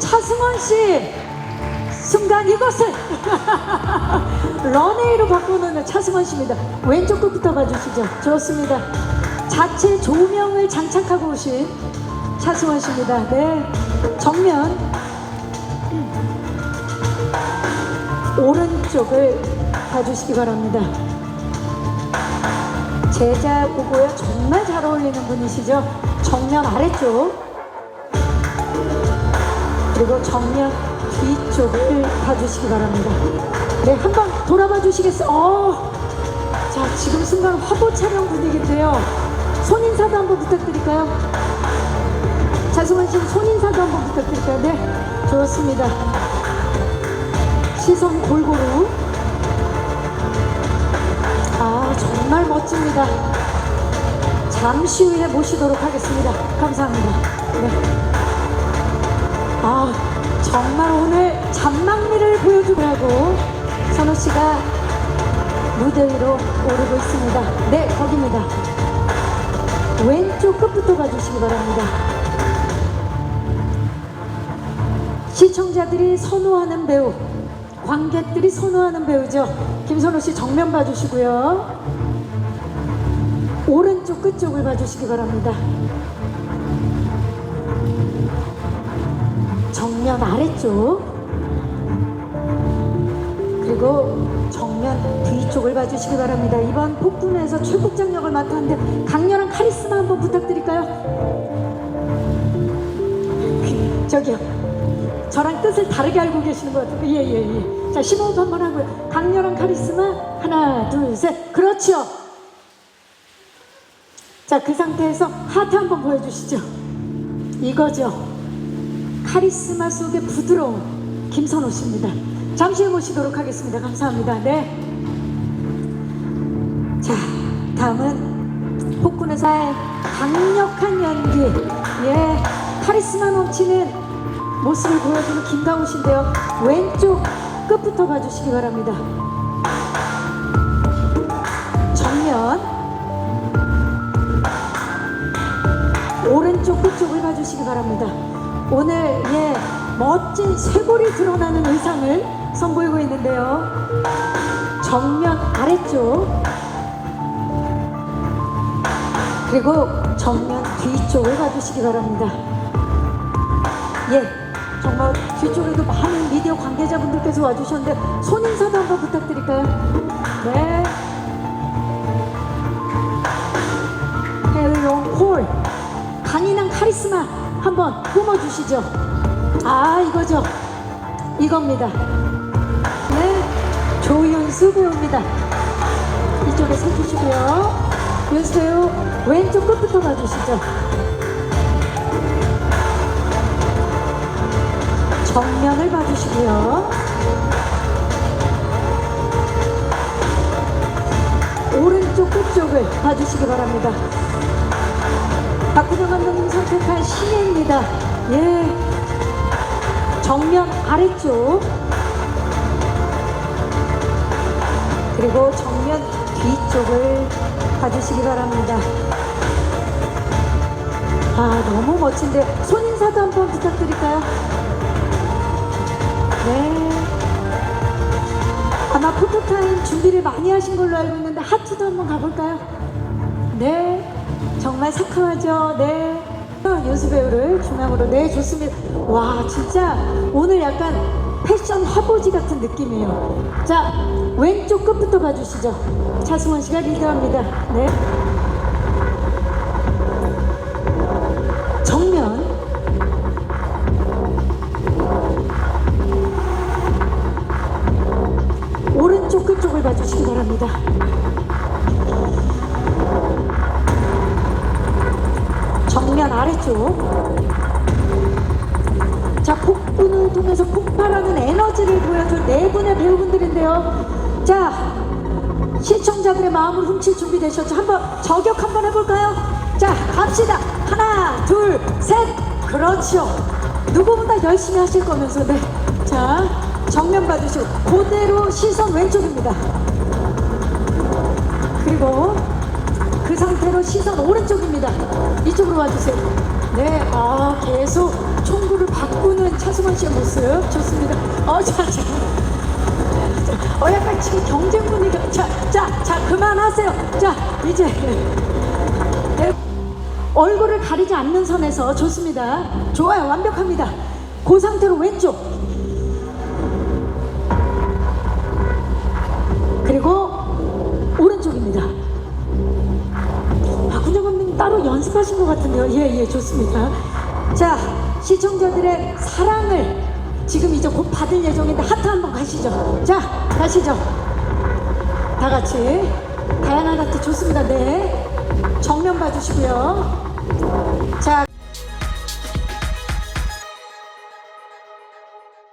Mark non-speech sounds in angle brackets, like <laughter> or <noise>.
차승원 씨 순간 이것을 <laughs> 런웨이로 바꾸는 차승원 씨입니다. 왼쪽 끝부터 봐주시죠. 좋습니다. 자체 조명을 장착하고 오신 차승원 씨입니다. 네, 정면 오른쪽을 봐주시기 바랍니다. 제자고고요 정말 잘 어울리는 분이시죠? 정면 아래쪽 그리고 정면 뒤쪽을 봐주시기 바랍니다. 네, 한 번 돌아봐 주시겠어요? 어, 자, 지금 순간 화보 촬영 분위기인데요. 손인사도 한번 부탁드릴까요? 자승원 씨 손인사도 한번 부탁드릴까요? 네, 좋습니다. 시선 골고루. 아, 정말 멋집니다. 잠시 후에 모시도록 하겠습니다. 감사합니다. 네. 아, 정말 오늘 잔망미를 보여주라고 선호 씨가 무대 위로 오르고 있습니다. 네, 거기입니다. 왼쪽 끝부터 봐주시기 바랍니다. 시청자들이 선호하는 배우, 관객들이 선호하는 배우죠. 김선호 씨 정면 봐주시고요. 오른쪽 끝쪽을 봐주시기 바랍니다. 정면 아래쪽 그리고 정면 뒤쪽을 봐주시기 바랍니다. 이번 폭군에서 최국장 역을 맡았는데 강렬한 카리스마 한번 부탁드릴까요? 저기요. 저랑 뜻을 다르게 알고 계시는 것 같아요. 예, 예, 예. 자, 심호흡 한번 하고요. 강렬한 카리스마. 하나, 둘, 셋. 그렇죠. 자, 그 상태에서 하트 한번 보여주시죠. 이거죠. 카리스마 속의 부드러운 김선호 씨입니다. 잠시 후에 모시도록 하겠습니다. 감사합니다. 네. 자, 다음은 폭군에서의 강력한 연기, 예, 카리스마 넘치는 모습을 보여주는 김강우 씨인데요. 왼쪽 끝부터 봐주시기 바랍니다. 정면 오른쪽 끝쪽을 봐주시기 바랍니다. 오늘 예 멋진 쇄골이 드러나는 의상을 선보이고 있는데요. 정면 아래쪽 그리고 정면 뒤쪽을 봐주시기 바랍니다. 예, 정말 뒤쪽에도 많은 미디어 관계자분들께서 와주셨는데 손 인사도 한번 부탁드릴까요? 네. 해외용 홀 강인한 카리스마 한번 뿜어주시죠. 아 이거죠. 이겁니다. 네, 조윤수 배우입니다. 이쪽에 서주시고요. 윤수 배우 왼쪽 끝부터 봐주시죠. 정면을 봐주시고요. 오른쪽 끝쪽을 봐주시기 바랍니다. 박근영 감독 님 선택한 시내입니다. 예. 정면 아래쪽. 그리고 정면 뒤쪽을 봐주시기 바랍니다. 아, 너무 멋진데. 손인사도 한번 부탁드릴까요? 네. 아마 포토타임 준비를 많이 하신 걸로 알고 있는데 하트도 한번 가볼까요? 네. 정말 상큼하죠? 네. 연수 배우를 중앙으로 네 좋습니다. 와 진짜 오늘 약간 패션 화보지 같은 느낌이에요. 자 왼쪽 끝부터 봐주시죠. 차승원 씨가 리드합니다. 네. 정면 오른쪽 끝쪽을 봐주시기 바랍니다. 쪽. 자, 폭군을 통해서 폭발하는 에너지를 보여줄 네 분의 배우분들인데요. 자, 시청자들의 마음을 훔칠 준비 되셨죠? 한번 저격 한번 해볼까요? 자, 갑시다. 하나, 둘, 셋. 그렇죠. 누구보다 열심히 하실 거면서, 네. 자, 정면 봐주시고, 그대로 시선 왼쪽입니다. 그 상태로 시선 오른쪽입니다. 이쪽으로 와주세요. 네, 아, 계속 총구를 바꾸는 차승원 씨의 모습 좋습니다. 어, 자, 자. 어, 약간 지금 경쟁 분위기. 자, 자, 자, 그만하세요. 자, 이제. 네. 얼굴을 가리지 않는 선에서 좋습니다. 좋아요. 완벽합니다. 그 상태로 왼쪽. 그리고 오른쪽입니다. 따로 연습하신 것 같은데요. 예, 예, 좋습니다. 자, 시청자들의 사랑을 지금 이제 곧 받을 예정인데 하트 한번 가시죠. 자, 가시죠. 다 같이. 다양한 하트 좋습니다. 네. 정면 봐주시고요. 자.